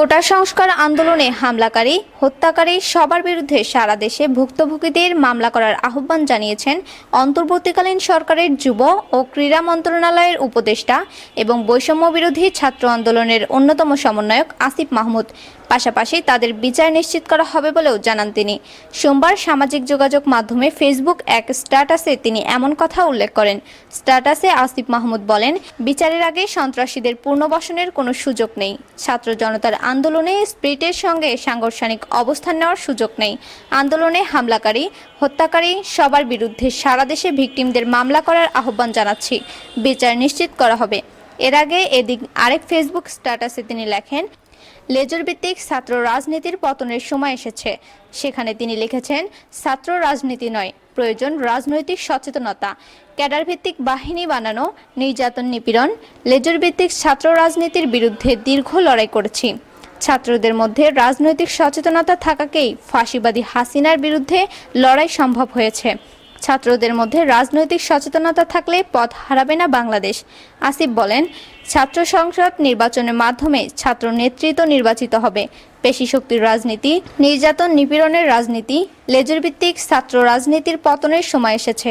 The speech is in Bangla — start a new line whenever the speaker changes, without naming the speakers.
কোটা সংস্কার আন্দোলনে হামলাকারী, হত্যাকারী সবার বিরুদ্ধে সারা দেশে ভুক্তভোগীদের মামলা করার আহ্বান জানিয়েছেন অন্তর্বর্তীকালীন সরকারের যুব ও ক্রীড়া মন্ত্রণালয়ের উপদেষ্টা এবং বৈষম্য বিরোধী ছাত্র আন্দোলনের অন্যতম সমন্বয়ক আসিফ মাহমুদ। পাশাপাশি তাদের বিচার নিশ্চিত করা হবে বলেও জানান তিনি। সোমবার সামাজিক যোগাযোগ মাধ্যমে ফেসবুক এক স্ট্যাটাসে তিনি এমন কথা উল্লেখ করেন। স্ট্যাটাসে আসিফ মাহমুদ বলেন, বিচারের আগে সন্ত্রাসীদের পুনর্বাসনের কোনো সুযোগ নেই। ছাত্র জনতার আন্দোলনে স্প্রিটের সঙ্গে সাংগঠনিক অবস্থান নেওয়ার সুযোগ নেই। আন্দোলনে হামলাকারী, হত্যাকারী সবার বিরুদ্ধে সারা দেশে ভিকটিমদের মামলা করার আহ্বান জানাচ্ছি। বিচার নিশ্চিত করা হবে। এর আগে এদিক আরেক ফেসবুক স্ট্যাটাসে তিনি লেখেন লেজর ভিত্তিক ছাত্র রাজনীতির পতনের সময় এসেছে। সেখানে তিনি লিখেছেন, ছাত্র রাজনীতি নয়, প্রয়োজন রাজনৈতিক সচেতনতা। ক্যাডার ভিত্তিক বাহিনী বানানো, নির্যাতন নিপীড়ন লেজর ভিত্তিক ছাত্র রাজনীতির বিরুদ্ধে দীর্ঘ লড়াই করেছি। ছাত্রদের মধ্যে রাজনৈতিক সচেতনতা থাকাকেই ফাঁসিবাদী হাসিনার বিরুদ্ধে লড়াই সম্ভব হয়েছে। ছাত্রদের মধ্যে রাজনৈতিক সচেতনতা থাকলে পথ হারাবে না বাংলাদেশ। আসিফ বলেন, ছাত্র সংসদ নির্বাচনের মাধ্যমে ছাত্র নেতৃত্ব নির্বাচিত হবে। পেশি শক্তির রাজনীতি, নির্যাতন নিপীড়নের রাজনীতি, লেজুর ভিত্তিক ছাত্র রাজনীতির পতনের সময় এসেছে।